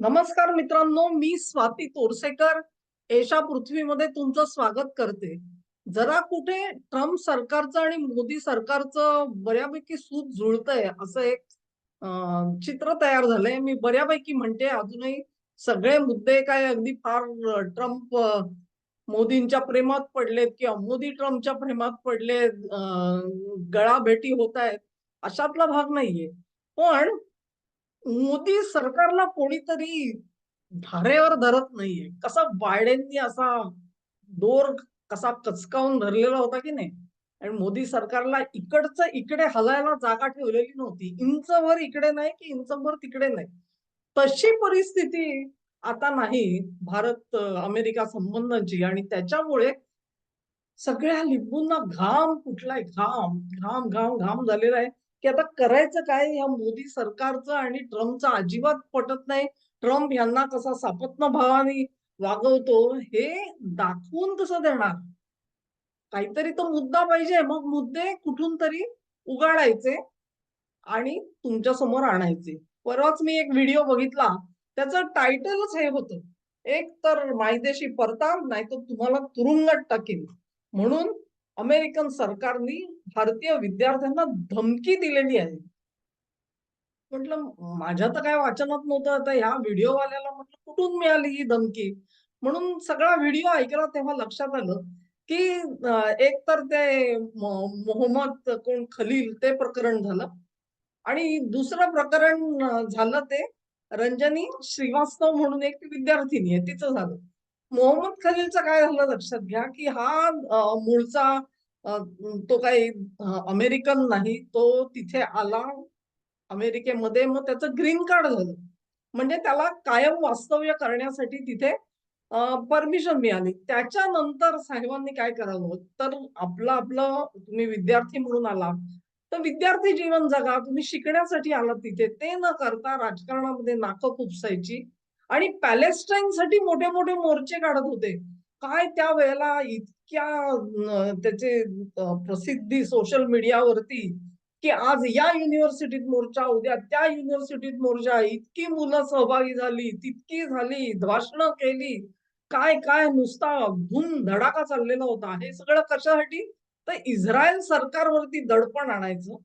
नमस्कार मित्रांनो मी स्वाती तोरसेकर. एशा पृथ्वीमध्ये तुमचं स्वागत करते. जरा कुठे ट्रम्प सरकारचं आणि मोदी सरकारचं बऱ्यापैकी सूत जुळतंय असं एक चित्र तयार झालंय. मी बऱ्यापैकी म्हणते अजूनही सगळे मुद्दे काय अगदी फार ट्रम्प मोदींच्या प्रेमात पडलेत किंवा मोदी ट्रम्पच्या प्रेमात पडलेत गळा भेटी होत आहेत अशातला भाग नाहीये. पण मोदी सरकारला कोणीतरी धारेवर धरत नाहीये. कसा बायडेननी असा दोर कसा कचकावून धरलेला होता की नाही? आणि मोदी सरकारला इकडचं इकडे हलायला जागा ठेवलेली नव्हती. इंचभर इकडे नाही की इंचभर तिकडे नाही. तशी परिस्थिती आता नाही. भारत अमेरिका संबंधांची आणि त्याच्यामुळे सगळ्या लिंबूंना घाम कुठलाय? घाम घाम घाम घाम झालेला आहे. की आता करायचं काय? या मोदी सरकारचं आणि ट्रम्पचं अजिबात पटत नाही. ट्रम्प यांना कसा सापत्न भावाने वागवतो हे दाखवून कसं देणार? काहीतरी तो मुद्दा पाहिजे. मग मुद्दे कुठून तरी उगाडायचे आणि तुमच्यासमोर आणायचे. परवाच मी एक व्हिडिओ बघितला. त्याचं टायटलच हे होतं. एक तर मायदेशी परता नाही तर तुम्हाला तुरुंगात टाकेल म्हणून अमेरिकन सरकारने भारतीय विद्यार्थ्यांना धमकी दिलेली आहे. म्हटलं माझ्या तर काय वाचनात नव्हतं. आता ह्या व्हिडिओ वाल्याला म्हटलं कुठून मिळाली ही धमकी? म्हणून सगळा व्हिडिओ ऐकला तेव्हा लक्षात आलं की एक तर ते मोहम्मद कोण खलील ते प्रकरण झालं. आणि दुसरं प्रकरण झालं ते रंजनी श्रीवास्तव म्हणून एक विद्यार्थिनी आहे तिचं झालं. मोहम्मद खलीलचं काय झालं लक्षात घ्या की हा मूळचा तो काही अमेरिकन नाही तो तिथे आला अमेरिकेमध्ये मग त्याचं ग्रीन कार्ड झालं. म्हणजे त्याला कायम वास्तव्य करण्यासाठी तिथे परमिशन मिळाली. त्याच्यानंतर साहेबांनी काय करावं? तर आपलं आपलं तुम्ही विद्यार्थी म्हणून आला तर विद्यार्थी जीवन जगा तुम्ही शिकण्यासाठी आलात तिथे. ते न करता राजकारणामध्ये नाकं खुपसायची. आणि पॅलेस्टाईनसाठी मोठे मोठे मोर्चे काढत होते. काय त्या वेळेला इतक्या त्याचे प्रसिद्धी सोशल मीडियावरती की आज या युनिव्हर्सिटीत मोर्चा उद्या त्या युनिव्हर्सिटीत मोर्चा इतकी मुलं सहभागी झाली तितकी झाली भाषणं केली. काय काय नुसता धूम धडाका चाललेला होता. हे सगळं कशासाठी? तर इस्रायल सरकारवरती दडपण आणायचं.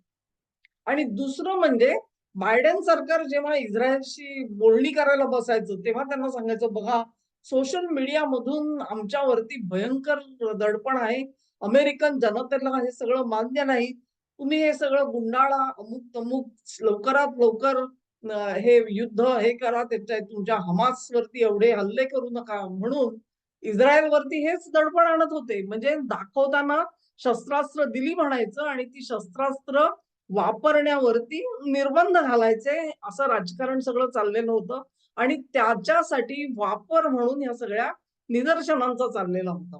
आणि दुसरं म्हणजे बायडेन सरकार जेव्हा इस्रायलशी बोलणी करायला बसायचं तेव्हा त्यांना सांगायचं बघा सोशल मीडियामधून आमच्यावरती भयंकर दडपण आहे. अमेरिकन जनतेला हे सगळं मान्य नाही. तुम्ही हे सगळं गुंडाळा अमुक तमुक लवकरात लवकर हे युद्ध हे करा त्याच्या तुमच्या हमास वरती एवढे हल्ले करू नका. म्हणून इस्रायल वरती हेच दडपण आणत होते. म्हणजे दाखवताना शस्त्रास्त्र दिली म्हणायचं आणि ती शस्त्रास्त्र वापरण्यावरती निर्बंध घालायचे असं राजकारण सगळं चाललेलं होतं. आणि त्याच्यासाठी वापर म्हणून या सगळ्या निदर्शनांचा चाललेला होता.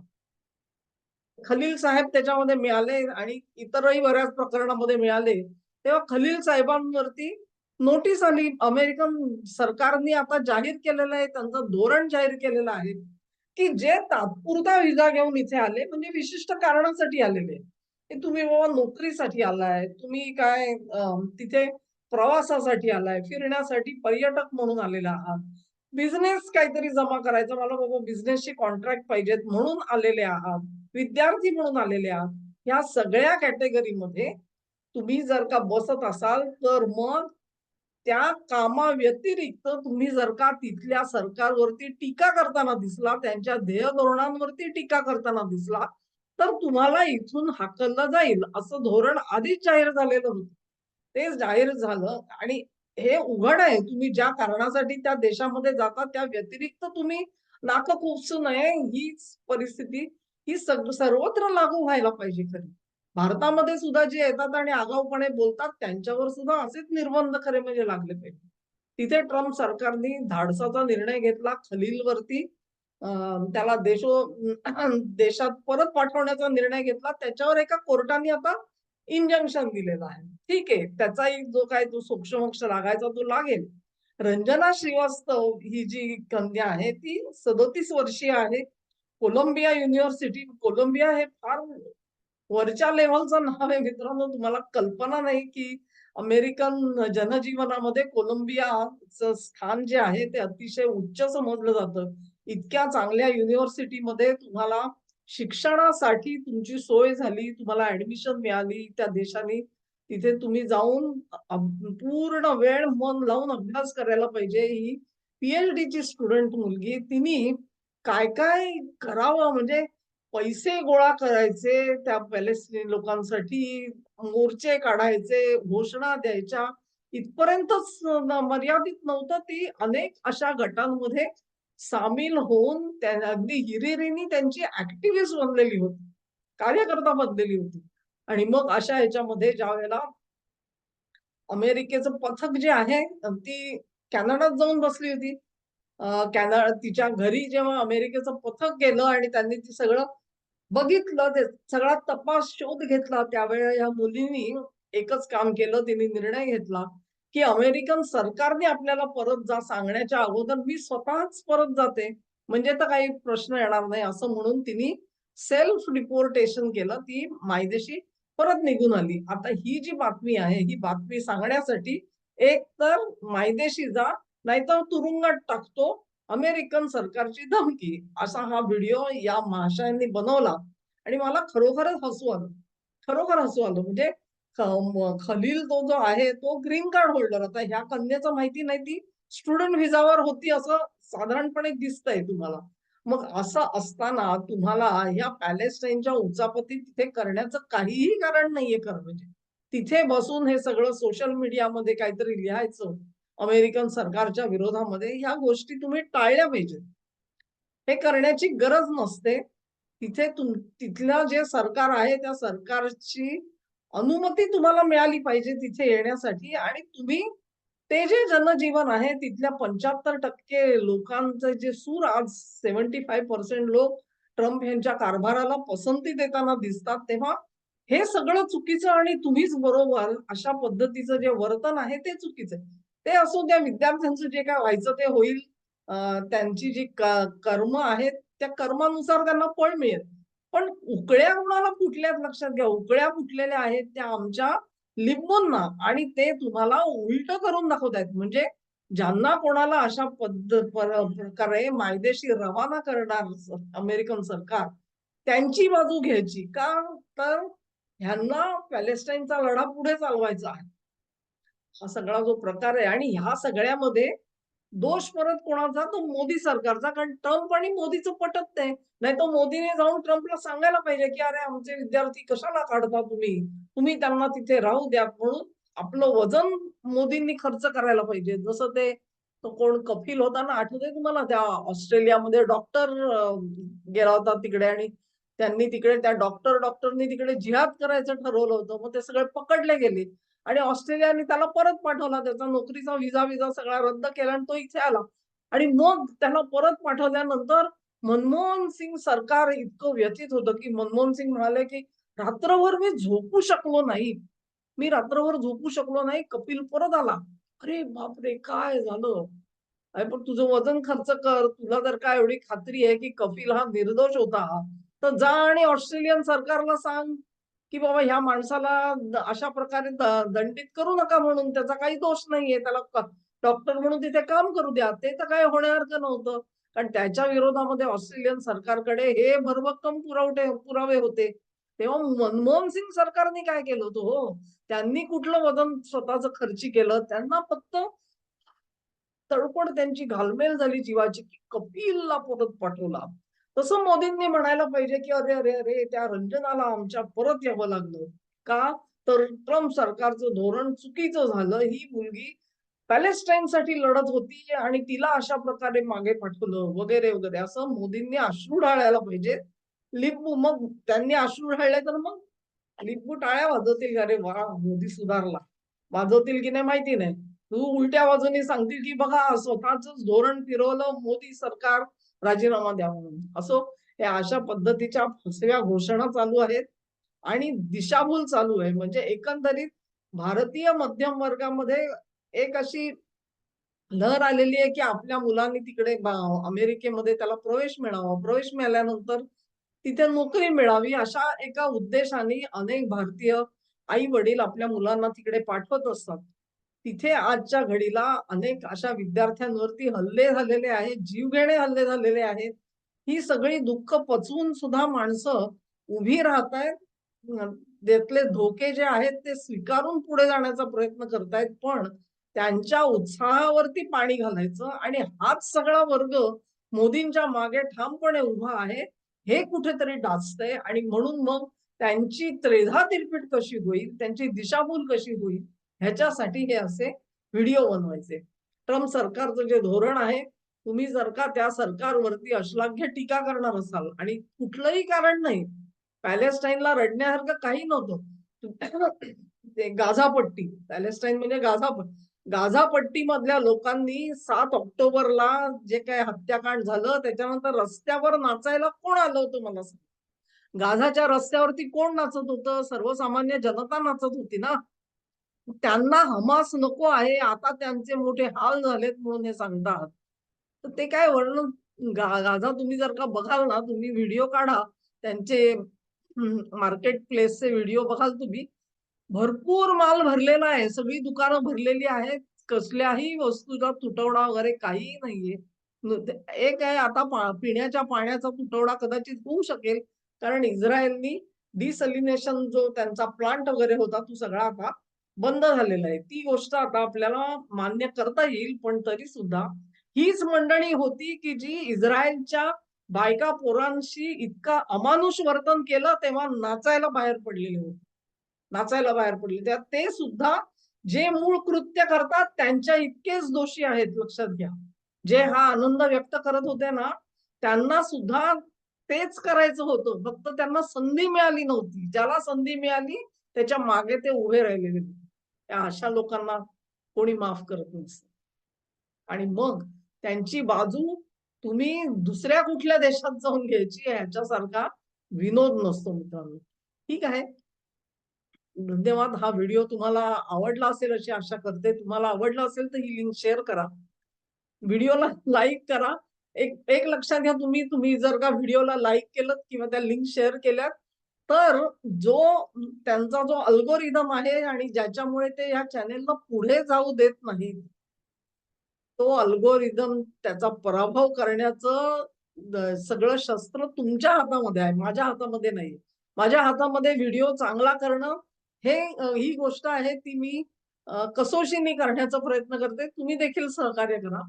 खलील साहेब त्याच्यामध्ये मिळाले आणि इतरही बऱ्याच प्रकरणामध्ये मिळाले. तेव्हा खलील साहेबांवरती नोटीस आली. अमेरिकन सरकारने आता जाहीर केलेलं आहे त्यांचं धोरण जाहीर केलेलं आहे की जे तात्पुरता व्हिसा घेऊन इथे आले म्हणजे विशिष्ट कारणासाठी आलेले. तुम्ही बाबा नोकरीसाठी आलाय तुम्ही काय तिथे प्रवासासाठी आलाय फिरण्यासाठी पर्यटक म्हणून आलेला आहात. बिझनेस काहीतरी जमा करायचा मला बाबा बिझनेसची कॉन्ट्रॅक्ट पाहिजेत म्हणून आलेले आहात विद्यार्थी म्हणून आलेले आहात. या सगळ्या कॅटेगरीमध्ये तुम्ही जर का बसत असाल तर मग त्या कामा व्यतिरिक्त तुम्ही जर का तिथल्या सरकारवरती टीका करताना दिसला त्यांच्या ध्येय धोरणांवरती टीका करताना दिसला तर तुम्हाला इथून हाकललं जाईल असं धोरण आधीच जाहीर झालेलं होतं. ते जाहीर झालं आणि हे उघड आहे. तुम्ही ज्या कारणासाठी त्या देशामध्ये जाता त्या व्यतिरिक्त तुम्ही नाक खुपसू नये. हीच परिस्थिती ही सग सर्वत्र लागू व्हायला पाहिजे खरी. भारतामध्ये सुद्धा जे येतात आणि आगाऊपणे बोलतात त्यांच्यावर सुद्धा असेच निर्बंध खरे म्हणजे लागले पाहिजे. तिथे ट्रम्प सरकारने धाडसाचा निर्णय घेतला खलीलवरती त्याला देशो देशात परत पाठवण्याचा निर्णय घेतला. त्याच्यावर एका कोर्टाने आता इंजंक्शन दिलेलं आहे. ठीक आहे. त्याचाही जो काय तो सोक्षमोक्ष लागायचा तो लागेल. रंजना श्रीवास्तव ही जी कन्या आहे ती सदोतीस वर्षीय आहे. कोलंबिया युनिव्हर्सिटी कोलंबिया हे फार वरच्या लेव्हलचं नाव आहे मित्रांनो. तुम्हाला कल्पना नाही की अमेरिकन जनजीवनामध्ये कोलंबियाचं स्थान जे आहे ते अतिशय उच्च समजलं जातं. इतक्या चांगल्या युनिव्हर्सिटीमध्ये तुम्हाला शिक्षणासाठी तुमची सोय झाली, तुम्हाला ऍडमिशन मिळाली त्या देशाने. तिथे तुम्ही जाऊन पूर्ण वेळ मन लावून अभ्यास करायला पाहिजे. ही पीएचडी ची स्टुडंट मुलगी तिने काय-काय करावं म्हणजे पैसे गोळा करायचे त्या पॅलेस्टिनी लोकांसाठी, मोर्चे काढायचे, घोषणा द्यायच्या इथपर्यंतच मर्यादित नव्हतं. ती अनेक अशा गटांमध्ये सामील होऊन त्या अगदी हिरिरीनी त्यांची ऍक्टिव्हिस्ट बनलेली होती. कार्यकर्ता बनलेली होती. आणि मग अशा ह्याच्यामध्ये ज्यावेळेला अमेरिकेचं पथक जे आहे ती कॅनडात जाऊन बसली होती. अ, तिच्या घरी जेव्हा अमेरिकेचं पथक गेलं आणि त्यांनी ती सगळं बघितलं, ते सगळा तपास, शोध घेतला. त्यावेळेला या मुलींनी एकच काम केलं, तिने निर्णय घेतला, की अमेरिकन सरकारने आपल्याला परत जा सांगण्याच्या अगोदर मी स्वतःच परत जाते. म्हणजे तर काही प्रश्न येणार नाही असं म्हणून तिने सेल्फ डिपोर्टेशन केलं. ती मायदेशी परत निघून आली. आता ही जी बातमी आहे, ही बातमी सांगण्यासाठी एक तर मायदेशी जा, नाहीतर तुरुंगात टाकतो, अमेरिकन सरकारची धमकी. असा हा व्हिडिओ या महाशयांनी बनवला आणि मला खरोखरच हसू आलं. खरोखर हसू आलं. म्हणजे खलील तो जो आहे तो ग्रीन कार्ड होल्डर. आता ह्या कन्याचं माहिती नाही ती स्टुडंट व्हिजावर होती असं साधारणपणे दिसतंय तुम्हाला. मग असं असताना तुम्हाला ह्या पॅलेस्टाईनच्या उचापती तिथे करण्याचं काहीही कारण नाहीये खरं म्हणजे. तिथे बसून हे सगळं सोशल मीडियामध्ये काहीतरी लिहायचं, अमेरिकन सरकारच्या विरोधामध्ये ह्या गोष्टी तुम्ही टाळल्या पाहिजेत. हे करण्याची गरज नसते. तिथे तुम तिथलं जे सरकार आहे त्या सरकारची अनुमती तुम्हाला मिळाली पाहिजे तिथे येण्यासाठी आणि तुम्ही ते जे जनजीवन आहे तिथल्या 75% लोकांचे जे सूर आज 75% लोक ट्रम्प यांच्या कारभाराला पसंती देताना दिसतात, तेव्हा हे सगळं चुकीचं आणि तुम्हीच बरोबर अशा पद्धतीचं जे वर्तन आहे ते चुकीचं ते असो त्या विद्यार्थ्यांचं जे काय व्हायचं ते होईल. त्यांची जी कर्म आहेत त्या कर्मानुसार त्यांना फळ मिळेल. पण उकळ्या कुणाला फुटल्यात लक्षात घ्या. उकळ्या फुटलेल्या आहेत त्या आमच्या लिंबूंना आणि ते तुम्हाला उलट करून दाखवतायत. म्हणजे ज्यांना कोणाला अशा पद्धत प्रकारे मायदेशी रवाना करणार अमेरिकन सरकार, त्यांची बाजू घ्यायची. का? तर ह्यांना पॅलेस्टाईनचा लढा पुढे चालवायचा आहे. हा सगळा जो प्रकार आहे आणि ह्या सगळ्यामध्ये दोष परत कोणाचा? तो मोदी सरकारचा. कारण ट्रम्प आणि मोदीचं पटत नाही. नाही तर मोदीने जाऊन ट्रम्पला सांगायला पाहिजे, की "अरे आमचे विद्यार्थी कशाला काढता तुम्ही? तुम्ही त्यांना तिथे राहू द्या." म्हणून आपलं वजन मोदींनी खर्च करायला पाहिजे. जसं ते तो कोण कपिल होता ना, आठवते तुम्हाला? त्या ऑस्ट्रेलियामध्ये डॉक्टर गेला होता तिकडे आणि त्यांनी तिकडे त्या डॉक्टर डॉक्टरनी तिकडे जिहाद करायचं ठरवलं होतं. मग ते सगळे पकडले गेले आणि ऑस्ट्रेलियाने त्याला परत पाठवला. त्याचा नोकरीचा विजा विजा सगळा रद्द केला आणि तो इथे आला. आणि मग त्याला परत पाठवल्यानंतर मनमोहन सिंग सरकार इतकं व्यथित होतं, की मनमोहन सिंग म्हणाले, की "रात्रभर मी झोपू शकलो नाही. मी रात्रभर झोपू शकलो नाही. कपिल परत आला." अरे बापरे! काय झालं? अरे पण तुझं वजन खर्च कर. तुला जर का एवढी खात्री आहे, की कपिल हा निर्दोष होता, तर जा आणि ऑस्ट्रेलियन सरकारला सांग, की बाबा ह्या माणसाला अशा प्रकारे दंडित करू नका म्हणून. त्याचा काही दोष नाहीये. त्याला डॉक्टर म्हणून तिथे काम करू द्या. ते तर काही होण्यासारखं नव्हतं. कारण त्याच्या विरोधामध्ये ऑस्ट्रेलियन सरकारकडे हे भरभक्कम पुरवठे पुरावे होते. तेव्हा मनमोहन सिंग सरकारने काय केलं होतं हो? त्यांनी कुठलं वजन स्वतःच खर्ची केलं. त्यांना फक्त तडपड त्यांची घालमेल झाली जीवाची, की कपिलला परत पाठवला. तसं मोदींनी म्हणायला पाहिजे, की "अरे, अरे, अरे! त्या रंजनाला आमच्या परत यावं लागलं." का? तर ट्रम्प सरकारचं धोरण चुकीचं झालं. ही मुलगी पॅलेस्टाईनसाठी लढत होती आणि तिला अशा प्रकारे मागे पाठवलं वगैरे, वगैरे असं मोदींनी अश्रू ढाळायला पाहिजे. लिंबू मग त्यांनी अश्रू ढाळले तर मग लिंबू टाळ्या वाजवतील, "अरे वा मोदी सुधारला." वाजवतील की नाही माहिती नाही. तू उलट्या बाजूने सांगतील, की "बघा स्वतःच धोरण फिरवलं मोदी सरकार, राजीनामा द्या" म्हणून. असो, या अशा पद्धतीच्या फसव्या घोषणा चालू आहेत आणि दिशाभूल चालू आहे. म्हणजे एकंदरीत भारतीय मध्यम वर्गामध्ये एक अशी लहर आलेली आहे, की आपल्या मुलांनी तिकडे अमेरिकेमध्ये त्याला प्रवेश मिळावा. प्रवेश मिळाल्यानंतर तिथे नोकरी मिळावी अशा एका उद्देशाने अनेक भारतीय आई वडील आपल्या मुलांना तिकडे पाठवत असतात तिथे आजच्या घडीला अनेक अशा विद्यार्थ्यांवरती हल्ले झालेले आहेत जीवघेणे हल्ले झालेले आहेत. ही सगळी दुःख पचवून सुद्धा माणसं उभी राहत आहेत. त्यातले धोके जे आहेत ते स्वीकारून पुढे जाण्याचा प्रयत्न करतायत पण त्यांच्या उत्साहावरती पाणी घालायचं आणि हाच सगळा वर्ग मोदींच्या मागे ठामपणे उभा आहे हे कुठेतरी डाचतंय आणि म्हणून मग त्यांची त्रेधा तिरपीट कशी होईल त्यांची दिशाभूल कशी होईल ह्याच्यासाठी हे असे व्हिडिओ बनवायचे. ट्रम्प सरकारचं जे धोरण आहे तुम्ही जर का त्या सरकारवरती अश्लाघ्य टीका करणार असाल आणि कुठलंही कारण नाही पॅलेस्टाईनला रडण्यासारखं काही नव्हतं. गाझापट्टी पॅलेस्टाईन म्हणजे गाझापट्टी. गाझापट्टी मधल्या लोकांनी सात ऑक्टोबरला जे काही हत्याकांड झालं त्याच्यानंतर रस्त्यावर नाचायला कोण आलं होतं मला सांग? गाझाच्या रस्त्यावरती कोण नाचत होतं? सर्वसामान्य जनता नाचत होती ना? त्यांना हमास नको आहे आता त्यांचे मोठे हाल झालेत म्हणून हे सांगतात. तर ते काय वर्णन गाझा तुम्ही जर का बघाल ना तुम्ही व्हिडिओ काढा. त्यांचे मार्केट प्लेसचे व्हिडिओ बघाल तुम्ही. भरपूर माल भरलेला आहे सगळी दुकानं भरलेली आहेत. कसल्याही वस्तूचा तुटवडा वगैरे काही नाहीये. एक आहे आता पिण्याच्या पाण्याचा तुटवडा कदाचित होऊ शकेल. कारण इस्रायलनी डिसलिनेशन जो त्यांचा प्लांट वगैरे होता तो सगळा आता बंद झालेलं आहे. ती गोष्ट आता आपल्याला मान्य करता येईल पण तरी सुद्धा हीच मंडळी होती की जी इस्रायलच्या बायका पोरांशी इतका अमानुष वर्तन केलं तेव्हा नाचायला बाहेर पडलेले होते. नाचायला बाहेर पडले. त्यात ते सुद्धा जे मूळ कृत्य करतात त्यांच्या इतकेच दोषी आहेत लक्षात घ्या. जे हा आनंद व्यक्त करत होते ना त्यांना सुद्धा तेच करायचं होतं. फक्त त्यांना संधी मिळाली नव्हती. ज्याला संधी मिळाली त्याच्यामागे ते उभे राहिलेले होते. त्या अशा लोकांना कोणी माफ करत नसत. आणि मग त्यांची बाजू तुम्ही दुसऱ्या कुठल्या देशात जाऊन घ्यायची ह्याच्यासारखा विनोद नसतो मित्रांनो. ठीक आहे? धन्यवाद. हा व्हिडिओ तुम्हाला आवडला असेल अशी आशा करते. तुम्हाला आवडला असेल तर ही लिंक शेअर करा. व्हिडिओला लाईक करा. एक एक लक्षात घ्या तुम्ही. तुम्ही जर का व्हिडिओला लाईक केलं किंवा त्या लिंक शेअर केल्यात तर जो त्यांचा जो अल्गोरिदम आहे आणि ज्याच्यामुळे ते या चॅनेलला पुढे जाऊ देत नाहीत तो अल्गोरिदम त्याचा पराभव करण्याचं सगळं शस्त्र तुमच्या हातामध्ये आहे माझ्या हातामध्ये नाही. माझ्या हातामध्ये व्हिडिओ चांगला करणं हे ही गोष्ट आहे ती मी कसोशीने करण्याचा प्रयत्न करते. तुम्ही देखील सहकार्य करा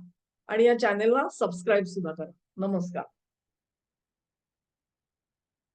आणि या चॅनेलला सबस्क्राईब सुद्धा करा. नमस्कार.